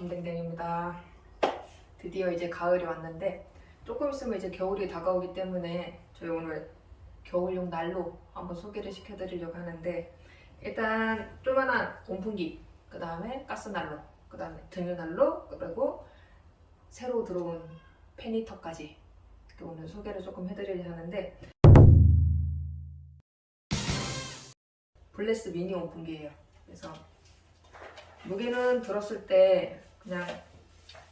김댕댕입니다. 드디어 이제 가을이 왔는데 조금 있으면 이제 겨울이 다가오기 때문에 저희 오늘 겨울용 난로 한번 소개를 시켜드리려고 하는데 일단 조그만한 온풍기, 그 다음에 가스난로, 그 다음에 등유난로, 그리고 새로 들어온 이렇게 오늘 소개를 조금 해드리려 하는데 블레스 미니 온풍기예요. 그래서 무게는 들었을 때 그냥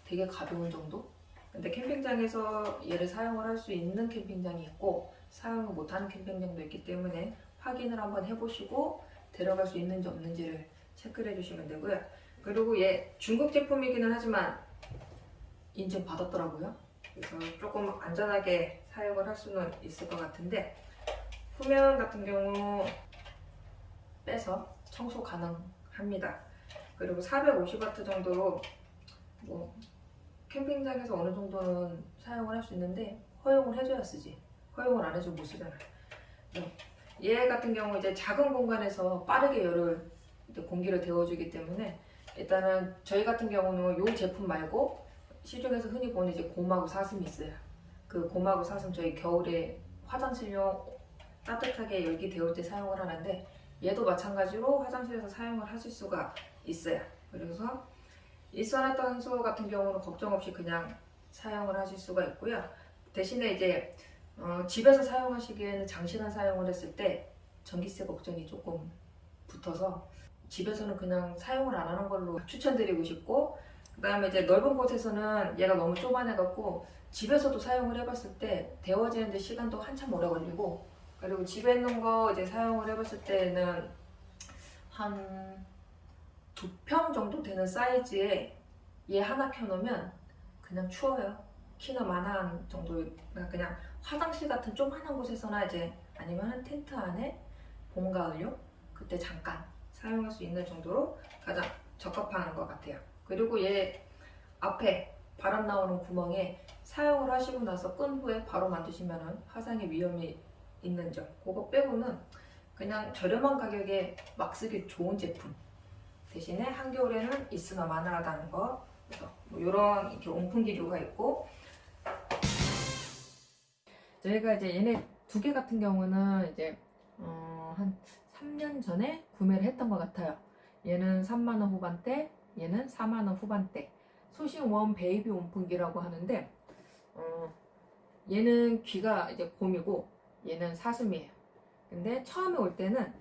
되게 가벼운 정도? 근데 캠핑장에서 얘를 사용을 할 수 있는 캠핑장이 있고 사용을 못하는 캠핑장도 있기 때문에 확인을 한번 해보시고 데려갈 수 있는지 없는지를 체크를 해주시면 되고요. 그리고 얘 중국 제품이기는 하지만 인증 받았더라고요. 그래서 조금 안전하게 사용을 할 수는 있을 것 같은데 후면 같은 경우 빼서 청소 가능합니다. 그리고 450W 정도로 뭐 캠핑장에서 어느 정도는 사용을 할 수 있는데 허용을 해줘야 쓰지. 허용을 안 해주면 못 쓰잖아. 얘 같은 경우 이제 작은 공간에서 빠르게 열을 공기를 데워주기 때문에 일단은 저희 같은 경우는 이 제품 말고 시중에서 흔히 보는 이제 고마구 사슴이 있어요. 그 고마구 사슴 저희 겨울에 화장실용 따뜻하게 열기 데울 때 사용을 하는데 얘도 마찬가지로 화장실에서 사용을 하실 수가 있어요. 그래서 일산화탄소 같은 경우는 걱정 없이 그냥 사용을 하실 수가 있고요. 대신에 이제 어, 집에서 사용하시기에는 장시간 사용을 했을 때 전기세 걱정이 조금 붙어서 집에서는 그냥 사용을 안 하는 걸로 추천드리고 싶고 그 다음에 이제 넓은 곳에서는 얘가 너무 좁아내갖고 집에서도 사용을 해봤을 때 데워지는데 시간도 한참 오래 걸리고 그리고 집에 있는 거 이제 사용을 해봤을 때는 한 두 평 정도 되는 사이즈에 얘 하나 켜놓으면 그냥 추워요. 키는 만한 정도 그러니까 그냥 화장실 같은 조그만한 곳에서나 이제 아니면 한 텐트 안에 봄 가을용 그때 잠깐 사용할 수 있는 정도로 가장 적합한 것 같아요. 그리고 얘 앞에 바람 나오는 구멍에 사용을 하시고 나서 끈 후에 바로 만드시면은 화상의 위험이 있는 점 그거 빼고는 그냥 저렴한 가격에 막 쓰기 좋은 제품 대신에 한겨울에는 있으나 마늘하다는 거 그래서 뭐 이런 이렇게 온풍기류가 있고 저희가 이제 얘네 두 개 같은 경우는 이제 어, 한 3년 전에 구매를 했던 것 같아요. 얘는 3만 원 후반대, 얘는 4만 원 후반대. 소신 원 베이비 온풍기라고 하는데 어, 얘는 귀가 이제 곰이고 얘는 사슴이에요. 근데 처음에 올 때는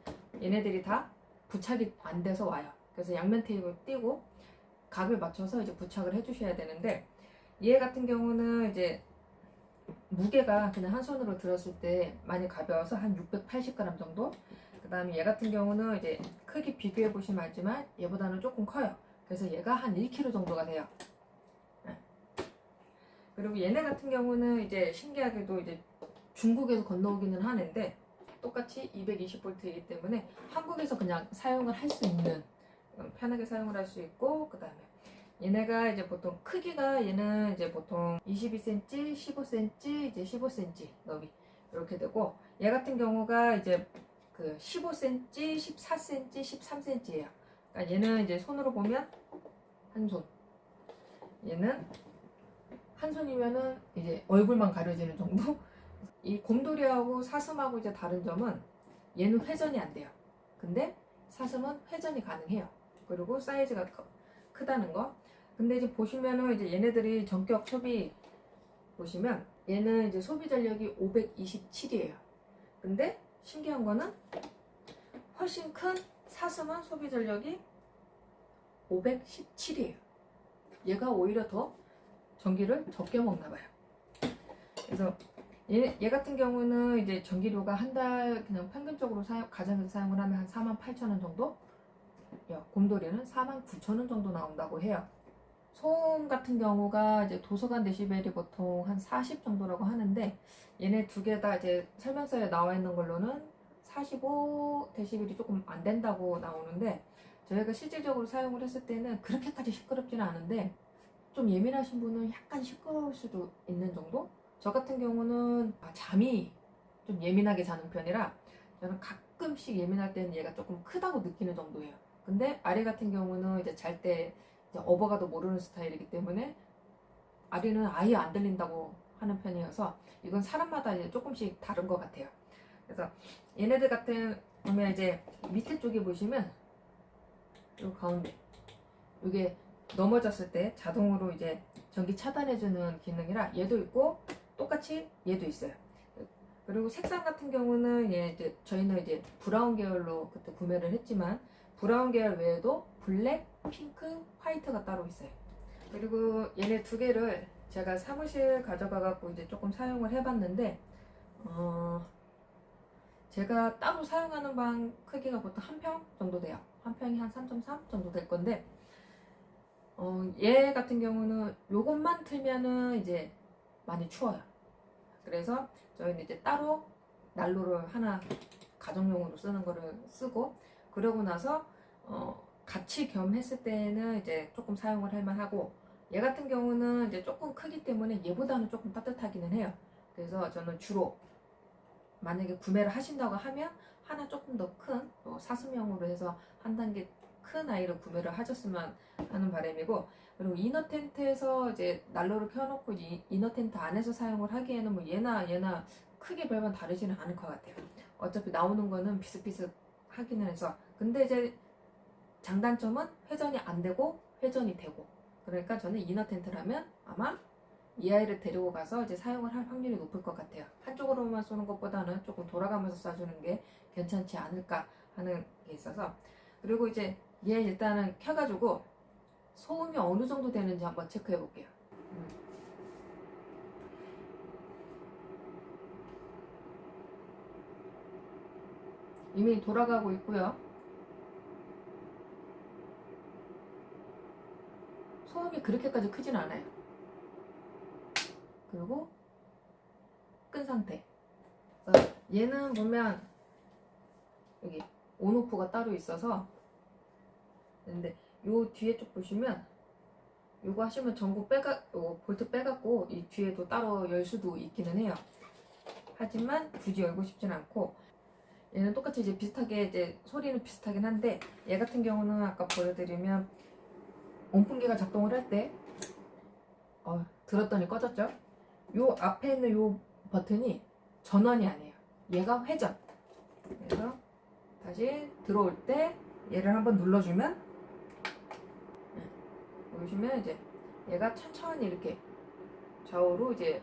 얘네들이 다 부착이 안 돼서 와요. 그래서 양면 테이프를 띄고 각을 맞춰서 이제 부착을 해주셔야 되는데 얘 같은 경우는 이제 무게가 그냥 한 손으로 들었을 때 많이 가벼워서 한 680g 정도. 그 다음에 얘 같은 경우는 이제 크기 비교해 보시면 알지만 얘보다는 조금 커요. 그래서 얘가 한 1kg 정도가 돼요. 네. 그리고 얘네 같은 경우는 이제 신기하게도 이제 중국에서 건너오기는 하는데 똑같이 220V이기 때문에 한국에서 그냥 사용을 할 수 있는 음, 편하게 사용을 할 수 있고 그 다음에 얘네가 이제 보통 크기가 얘는 이제 보통 22cm, 15cm, 이제 15cm 너비 이렇게 되고 얘 같은 경우가 이제 그 15cm, 14cm, 13cm예요. 그러니까 얘는 이제 손으로 보면 한 손. 얘는 한 손이면은 이제 얼굴만 가려지는 정도. 이 곰돌이하고 사슴하고 이제 다른 점은 얘는 회전이 안 돼요. 근데 사슴은 회전이 가능해요. 그리고 사이즈가 커- 크다는 거. 근데 이제 보시면은 이제 얘네들이 전격 소비 보시면 얘는 이제 소비 전력이 527이에요. 근데 신기한 거는 훨씬 큰 사슴은 소비 전력이 517이에요. 얘가 오히려 더 전기를 적게 먹나 봐요. 그래서 얘, 얘 같은 경우는 이제 전기료가 한 달 그냥 평균적으로 사용, 가정에서 사용을 하면 한 4만 8천 원 정도? 야, 곰돌이는 4만 9천 원 정도 나온다고 해요. 소음 같은 경우가 이제 도서관 데시벨이 보통 한 40 정도라고 하는데 얘네 두 개 다 이제 설명서에 나와 있는 걸로는 45 데시벨이 조금 안 된다고 나오는데 저희가 실질적으로 사용을 했을 때는 그렇게까지 시끄럽지는 않은데 좀 예민하신 분은 약간 시끄러울 수도 있는 정도? 저 같은 경우는 아, 잠이 좀 예민하게 자는 편이라 저는 가끔씩 예민할 때는 얘가 조금 크다고 느끼는 정도예요. 근데 아래 같은 경우는 이제 잘 때 어버가도 모르는 스타일이기 때문에 아리는 아예 안 들린다고 하는 편이어서 이건 사람마다 이제 조금씩 다른 것 같아요. 그래서 얘네들 같은 보면 이제 밑에 쪽에 보시면 요 가운데 이게 넘어졌을 때 자동으로 이제 전기 차단해주는 기능이라 얘도 있고 똑같이 얘도 있어요. 그리고 색상 같은 경우는 얘 이제 저희는 이제 브라운 계열로 그때 구매를 했지만 브라운 계열 외에도 블랙, 핑크, 화이트가 따로 있어요. 그리고 얘네 두 개를 제가 사무실 가져가 갖고 이제 조금 사용을 해봤는데 어 제가 따로 사용하는 방 크기가 보통 한 평 정도 돼요. 한 평이 한 3.3 정도 될 건데 어, 얘 같은 경우는 요것만 틀면은 이제 많이 추워요. 그래서 저희는 이제 따로 난로를 하나 가정용으로 쓰는 거를 쓰고 그러고 나서 어, 같이 겸했을 때는 이제 조금 사용을 할 만하고 얘 같은 경우는 이제 조금 크기 때문에 얘보다는 조금 따뜻하기는 해요. 그래서 저는 주로 만약에 구매를 하신다고 하면 하나 조금 더큰 사슴형으로 해서 한 단계 큰 아이를 구매를 하셨으면 하는 바람이고 그리고 이너 텐트에서 이제 난로를 켜놓고 이 이너 텐트 안에서 사용을 하기에는 뭐 얘나 얘나 크게 별반 다르지는 않을 것 같아요. 어차피 나오는 거는 비슷비슷 하기는 해서 근데 이제 장단점은 회전이 안 되고 회전이 되고 그러니까 저는 이너 텐트라면 아마 이 아이를 데리고 가서 이제 사용을 할 확률이 높을 것 같아요. 한쪽으로만 쏘는 것보다는 조금 돌아가면서 쏴주는 게 괜찮지 않을까 하는 게 있어서 그리고 이제 얘 일단은 켜가지고 소음이 어느 정도 되는지 한번 체크해 볼게요. 이미 돌아가고 있고요. 소음이 그렇게까지 크진 않아요. 그리고 끈 상태. 얘는 보면 여기 온오프가 따로 있어서 근데 요 뒤에 쪽 보시면 요거 하시면 전구 빼가 요 볼트 빼갖고 이 뒤에도 따로 열 수도 있기는 해요. 하지만 굳이 열고 싶진 않고 얘는 똑같이 이제 비슷하게 이제 소리는 비슷하긴 한데 얘 같은 경우는 아까 보여드리면 온풍기가 작동을 할 때 어, 들었더니 꺼졌죠? 요 앞에 있는 요 버튼이 전원이 아니에요. 얘가 회전. 그래서 다시 들어올 때 얘를 한번 눌러주면 네, 보시면 이제 얘가 천천히 이렇게 좌우로 이제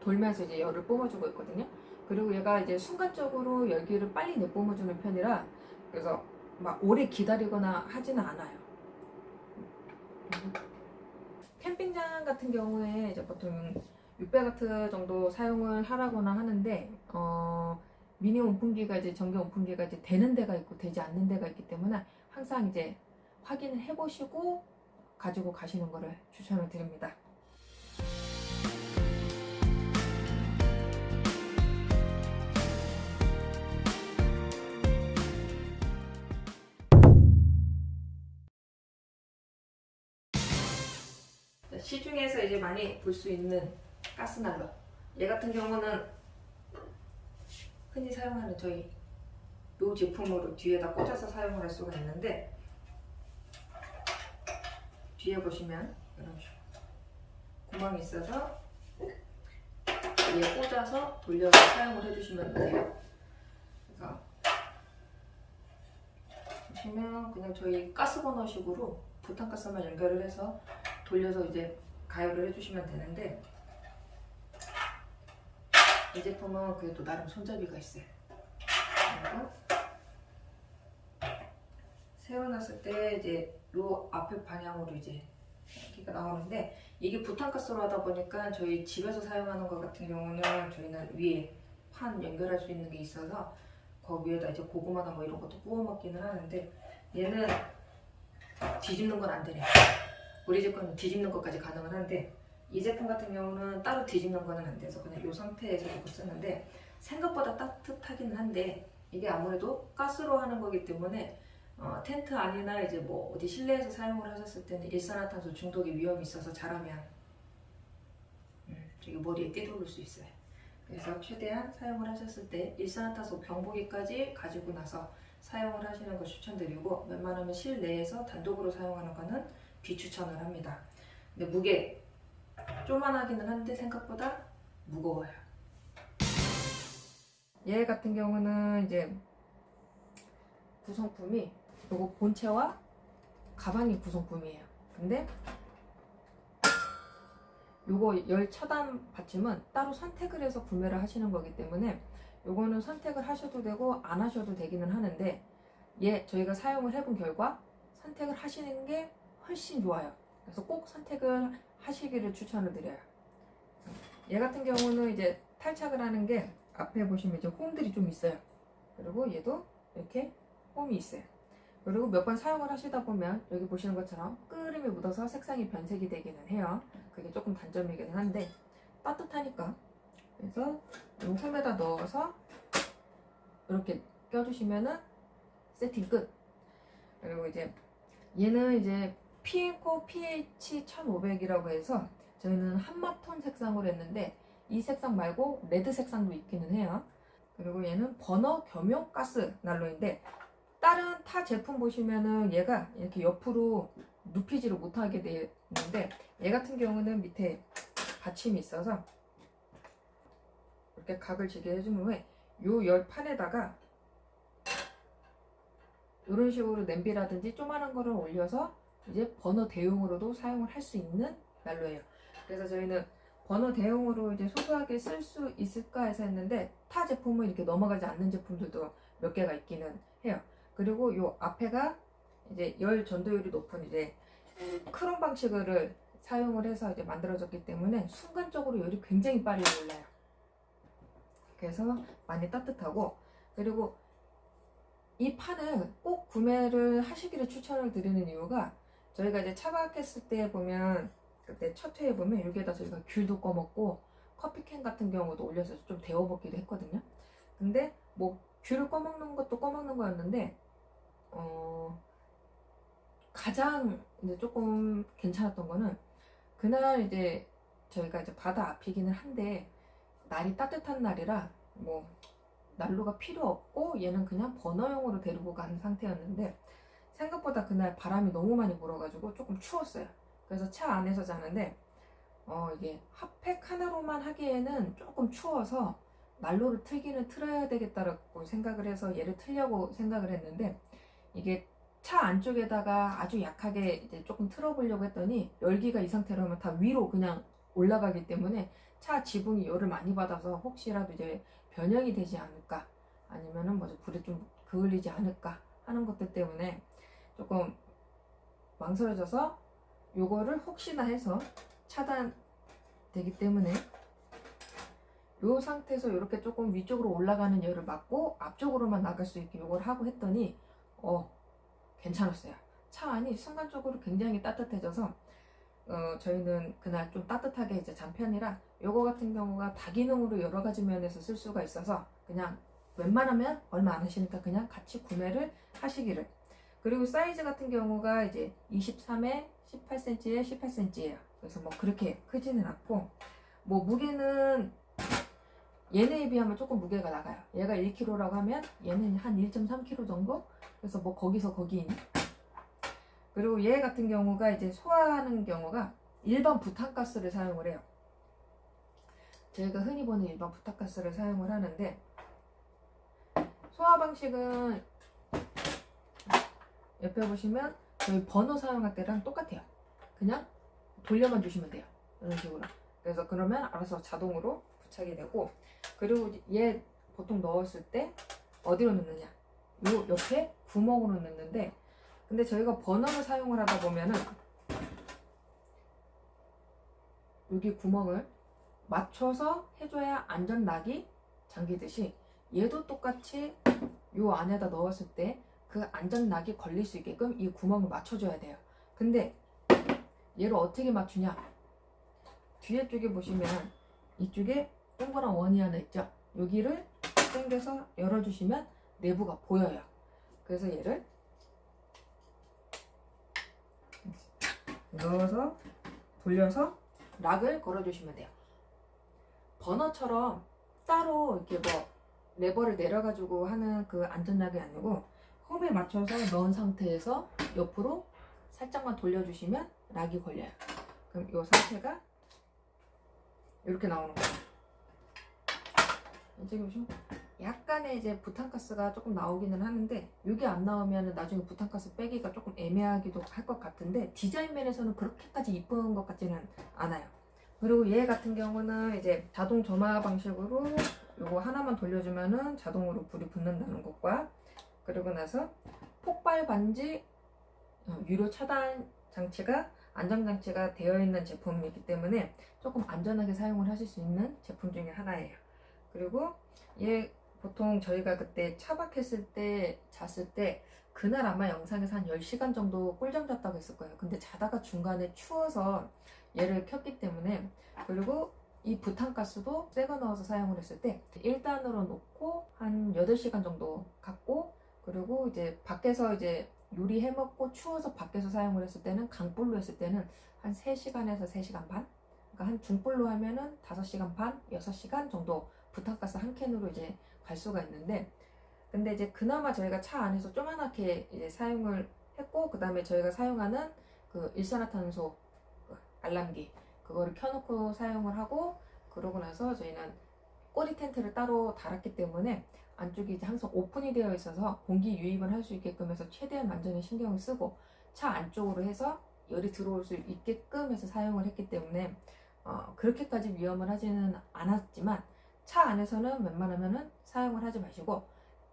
돌면서 이제 열을 뿜어주고 있거든요. 그리고 얘가 이제 순간적으로 열기를 빨리 내뿜어주는 편이라 그래서 막 오래 기다리거나 하지는 않아요. 캠핑장 같은 경우에 이제 보통 600와트 정도 사용을 하라거나 하는데 어, 미니 온풍기가 이제 전기 온풍기가 이제 되는 데가 있고 되지 않는 데가 있기 때문에 항상 이제 확인을 해보시고 가지고 가시는 거를 추천을 드립니다. 시중에서 이제 많이 볼 수 있는 가스난로. 얘 같은 경우는 흔히 사용하는 저희 요 제품으로 뒤에다 꽂아서 사용을 할 수가 있는데 뒤에 보시면 이런 식으로 구멍이 있어서 얘 꽂아서 돌려서 사용을 해주시면 돼요. 그래서 보시면 그냥 저희 가스 버너식으로 부탄가스만 연결을 해서 돌려서 이제 가열을 해주시면 되는데 이 제품은 그래도 나름 손잡이가 있어요. 그리고 세워놨을 때 이제 요 앞에 방향으로 이제 기가 나오는데 이게 부탄가스로 하다 보니까 저희 집에서 사용하는 것 같은 경우는 저희는 위에 판 연결할 수 있는 게 있어서 그 위에다 이제 고구마나 뭐 이런 것도 구워 먹기는 하는데 얘는 뒤집는 건 안 되네요. 우리 집 거는 뒤집는 것까지 가능은 한데 이 제품 같은 경우는 따로 뒤집는 거는 안 돼서 그냥 이 상태에서 이거 쓰는데 생각보다 따뜻하기는 한데 이게 아무래도 가스로 하는 거기 때문에 어, 텐트 안이나 이제 뭐 어디 실내에서 사용을 하셨을 때는 일산화탄소 중독의 위험이 있어서 잘하면 음, 머리에 띠돌릴 수 있어요. 그래서 최대한 사용을 하셨을 때 일산화탄소 경보기까지 가지고 나서 사용을 하시는 걸 추천드리고 웬만하면 실내에서 단독으로 사용하는 거는 비추천을 합니다. 근데 무게 쪼만하기는 한데 생각보다 무거워요. 얘 같은 경우는 이제 구성품이 요거 본체와 가방이 구성품이에요. 근데 요거 열 차단 받침은 따로 선택을 해서 구매를 하시는 거기 때문에 요거는 선택을 하셔도 되고 안 하셔도 되기는 하는데 얘 저희가 사용을 해본 결과 선택을 하시는 게 훨씬 좋아요. 그래서 꼭 선택을 하시기를 추천을 드려요. 얘 같은 경우는 이제 탈착을 하는 게 앞에 보시면 이제 홈들이 좀 있어요. 그리고 얘도 이렇게 홈이 있어요. 그리고 몇 번 사용을 하시다 보면 여기 보시는 것처럼 끓음이 묻어서 색상이 변색이 되기는 해요. 그게 조금 단점이기는 한데 따뜻하니까 그래서 이 홈에다 넣어서 이렇게 껴주시면은 세팅 끝. 그리고 이제 얘는 이제 피에코 PH 1500이라고 해서 저희는 한마톤 색상으로 했는데 이 색상 말고 레드 색상도 있기는 해요. 그리고 얘는 버너 겸용 가스 난로인데 다른 타 제품 보시면은 얘가 이렇게 옆으로 눕히지를 못하게 되어 있는데 얘 같은 경우는 밑에 받침이 있어서 이렇게 각을 지게 해준 후에 요 열판에다가 이런 식으로 냄비라든지 조그마한 거를 올려서 이제 버너 대용으로도 사용을 할 수 있는 난로예요. 그래서 저희는 버너 대용으로 이제 소소하게 쓸 수 있을까 해서 했는데 타 제품은 이렇게 넘어가지 않는 제품들도 몇 개가 있기는 해요. 그리고 요 앞에가 이제 열 전도율이 높은 이제 크롬 방식을 사용을 해서 이제 만들어졌기 때문에 순간적으로 열이 굉장히 빨리 올라요. 그래서 많이 따뜻하고 그리고 이 판을 꼭 구매를 하시기를 추천을 드리는 이유가 저희가 이제 차박했을 때 보면 그때 첫 회에 보면 여기에다 저희가 귤도 꺼먹고 커피캔 같은 경우도 올려서 좀 데워 먹기도 했거든요. 근데 뭐 귤을 꺼먹는 것도 꺼먹는 거였는데 어 가장 이제 조금 괜찮았던 거는 그날 이제 저희가 이제 바다 앞이기는 한데 날이 따뜻한 날이라 뭐 난로가 필요 없고 얘는 그냥 버너용으로 데리고 간 상태였는데 생각보다 그날 바람이 너무 많이 불어가지고 조금 추웠어요. 그래서 차 안에서 자는데 어 이게 핫팩 하나로만 하기에는 조금 추워서 난로를 틀기는 틀어야 되겠다라고 생각을 해서 얘를 틀려고 생각을 했는데 이게 차 안쪽에다가 아주 약하게 이제 조금 틀어보려고 했더니 열기가 이 상태라면 다 위로 그냥 올라가기 때문에 차 지붕이 열을 많이 받아서 혹시라도 이제 변형이 되지 않을까 아니면은 뭐 불에 좀 그을리지 않을까 하는 것들 때문에 조금 망설여져서 요거를 혹시나 해서 차단되기 때문에 요 상태에서 이렇게 조금 위쪽으로 올라가는 열을 막고 앞쪽으로만 나갈 수 있게 요걸 하고 했더니 어 괜찮았어요. 차 안이 순간적으로 굉장히 따뜻해져서 어, 저희는 그날 좀 따뜻하게 이제 잔 편이라 요거 같은 경우가 다기능으로 여러 가지 면에서 쓸 수가 있어서 그냥 웬만하면 얼마 안 하시니까 그냥 같이 구매를 하시기를 그리고 사이즈 같은 경우가 이제 23에 18cm에 18cm예요. 그래서 뭐 그렇게 크지는 않고 뭐 무게는 얘네에 비하면 조금 무게가 나가요. 얘가 1kg라고 하면 얘는 한 1.3kg 정도? 그래서 뭐 거기서 거기인 그리고 얘 같은 경우가 이제 소화하는 경우가 일반 부탄가스를 사용을 해요. 저희가 흔히 보는 일반 부탄가스를 사용을 하는데 소화 방식은 옆에 보시면 저희 버너 사용할 때랑 똑같아요. 그냥 돌려만 주시면 돼요. 이런 식으로. 그래서 그러면 알아서 자동으로 부착이 되고 그리고 얘 보통 넣었을 때 어디로 넣느냐? 요 옆에 구멍으로 넣는데 근데 저희가 버너를 사용을 하다 보면은 여기 구멍을 맞춰서 해줘야 안전락이 잠기듯이 얘도 똑같이 요 안에다 넣었을 때 그 안전락이 걸릴 수 있게끔 이 구멍을 맞춰줘야 돼요. 근데 얘를 어떻게 맞추냐? 뒤에 쪽에 보시면 이쪽에 동그란 원이 하나 있죠? 여기를 당겨서 열어주시면 내부가 보여요. 그래서 얘를 넣어서 돌려서 락을 걸어주시면 돼요. 버너처럼 따로 이렇게 뭐 레버를 내려가지고 하는 그 안전락이 아니고 홈에 맞춰서 넣은 상태에서 옆으로 살짝만 돌려주시면 락이 걸려요. 그럼 이 상태가 이렇게 나오는 거예요. 이제 보시면 약간의 이제 부탄가스가 조금 나오기는 하는데 이게 안 나오면 나중에 부탄가스 빼기가 조금 애매하기도 할 것 같은데 디자인 면에서는 그렇게까지 이쁜 것 같지는 않아요. 그리고 얘 같은 경우는 이제 자동 점화 방식으로 이거 하나만 돌려주면은 자동으로 불이 붙는다는 것과 그리고 나서 폭발 반지 어, 유료 차단 장치가 안정 장치가 되어 있는 제품이기 때문에 조금 안전하게 사용을 하실 수 있는 제품 중에 하나예요. 그리고 얘 보통 저희가 그때 차박했을 때 잤을 때 그날 아마 영상에서 한 10시간 정도 꿀잠 잤다고 했을 거예요. 근데 자다가 중간에 추워서 얘를 켰기 때문에 그리고 이 부탄가스도 새거 넣어서 사용을 했을 때 1단으로 놓고 한 8시간 정도 갔고 그리고 이제 밖에서 이제 요리 해 먹고 추워서 밖에서 사용을 했을 때는 강불로 했을 때는 한 3시간에서 3시간 반? 그러니까 한 중불로 하면은 5시간 반, 6시간 정도 부탄가스 한 캔으로 이제 갈 수가 있는데 근데 이제 그나마 저희가 차 안에서 조그맣게 이제 사용을 했고 그 다음에 저희가 사용하는 그 일산화탄소 그 알람기 그거를 켜놓고 사용을 하고 그러고 나서 저희는 꼬리 텐트를 따로 달았기 때문에 안쪽이 항상 오픈이 되어 있어서 공기 유입을 할 수 있게끔 해서 최대한 안전에 신경을 쓰고 차 안쪽으로 해서 열이 들어올 수 있게끔 해서 사용을 했기 때문에 어, 그렇게까지 위험을 하지는 않았지만 차 안에서는 웬만하면은 사용을 하지 마시고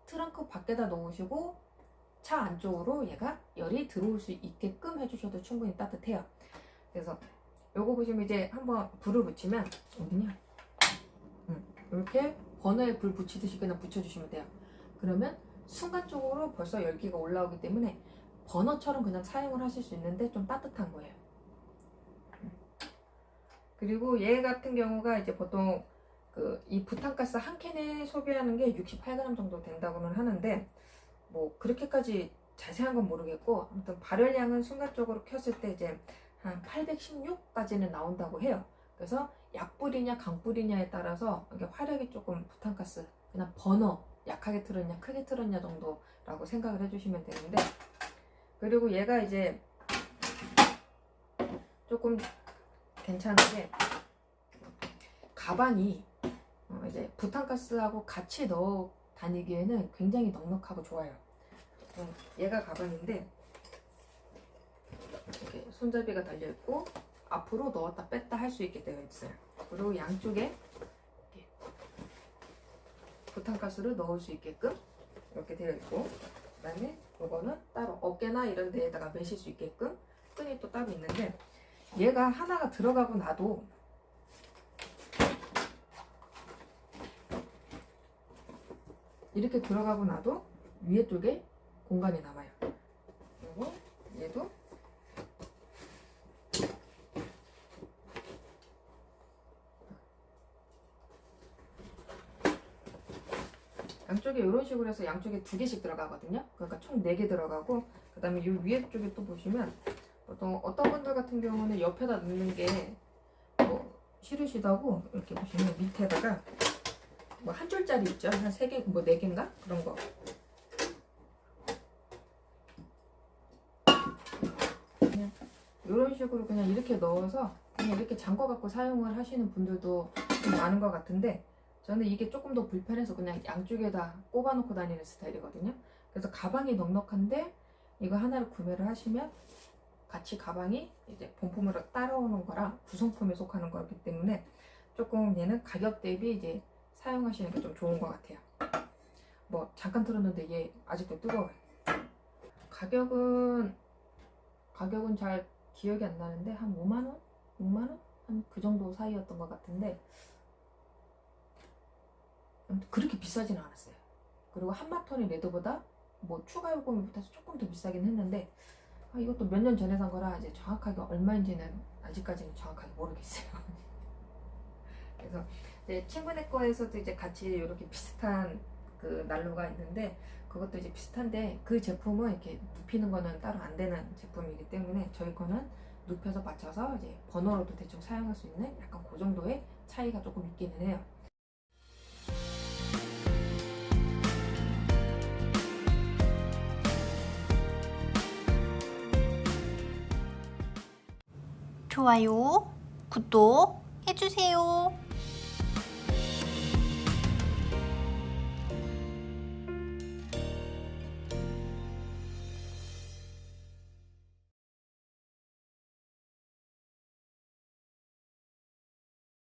트렁크 밖에다 놓으시고 차 안쪽으로 얘가 열이 들어올 수 있게끔 해주셔도 충분히 따뜻해요. 그래서 요거 보시면 이제 한번 불을 붙이면 어디냐? 음, 이렇게 버너에 불 붙이듯이 그냥 붙여주시면 돼요. 그러면 순간적으로 벌써 열기가 올라오기 때문에 버너처럼 그냥 사용을 하실 수 있는데 좀 따뜻한 거예요. 음. 그리고 얘 같은 경우가 이제 보통 그 이 부탄가스 한 캔에 소비하는 게 68g 정도 된다고는 하는데 뭐 그렇게까지 자세한 건 모르겠고 아무튼 발열량은 순간적으로 켰을 때 이제 한 816까지는 나온다고 해요. 그래서 약불이냐 강불이냐에 따라서 이게 화력이 조금 부탄가스 그냥 버너 약하게 틀었냐 크게 틀었냐 정도라고 생각을 해주시면 되는데 그리고 얘가 이제 조금 괜찮은 게 가방이 어, 이제 부탄가스하고 같이 넣어 다니기에는 굉장히 넉넉하고 좋아요. 어, 얘가 가방인데 이렇게 손잡이가 달려 있고 앞으로 넣었다 뺐다 할 수 있게 되어 있어요. 그리고 양쪽에 부탄가스를 넣을 수 있게끔 이렇게 되어 있고 그 다음에 이거는 따로 어깨나 이런 데에다가 매실 수 있게끔 끈이 또 따로 있는데 얘가 하나가 들어가고 나도 이렇게 들어가고 나도 위에 쪽에 공간이 남아요. 그리고 얘도 양쪽에 이런 식으로 해서 양쪽에 두 개씩 들어가거든요. 그러니까 총 네 개 들어가고 그 다음에 이 위에 쪽에 또 보시면 보통 어떤 분들 같은 경우는 옆에다 넣는 게 뭐 싫으시다고 이렇게 보시면 밑에다가 뭐 한 줄짜리 있죠. 한 세 개, 뭐 네 개인가 그런 거. 그냥 이런 식으로 그냥 이렇게 넣어서 그냥 이렇게 잠궈 갖고 사용을 하시는 분들도 좀 많은 것 같은데 저는 이게 조금 더 불편해서 그냥 양쪽에다 꼽아놓고 다니는 스타일이거든요. 그래서 가방이 넉넉한데 이거 하나를 구매를 하시면 같이 가방이 이제 본품으로 따라오는 거랑 구성품에 속하는 거기 때문에 조금 얘는 가격 대비 이제 사용하시는 게 좀 좋은 것 같아요. 뭐 잠깐 들었는데 얘 아직도 뜨거워요. 가격은 가격은 잘 기억이 안 나는데 한 5만 원, 6만 원, 한 그 정도 사이였던 것 같은데 그렇게 비싸지는 않았어요. 그리고 한마터니 레더보다 뭐 추가 요금이 붙어서 조금 더 비싸긴 했는데 아, 이것도 몇 년 전에 산 거라 이제 정확하게 얼마인지는 아직까지는 정확하게 모르겠어요. 그래서 이제 친구네 거에서도 이제 같이 이렇게 비슷한 그 난로가 있는데 그것도 이제 비슷한데 그 제품은 이렇게 눕히는 거는 따로 안 되는 제품이기 때문에 저희 거는 눕혀서 맞춰서 이제 버너로도 대충 사용할 수 있는 약간 그 정도의 차이가 조금 있기는 해요. 좋아요, 구독 해주세요.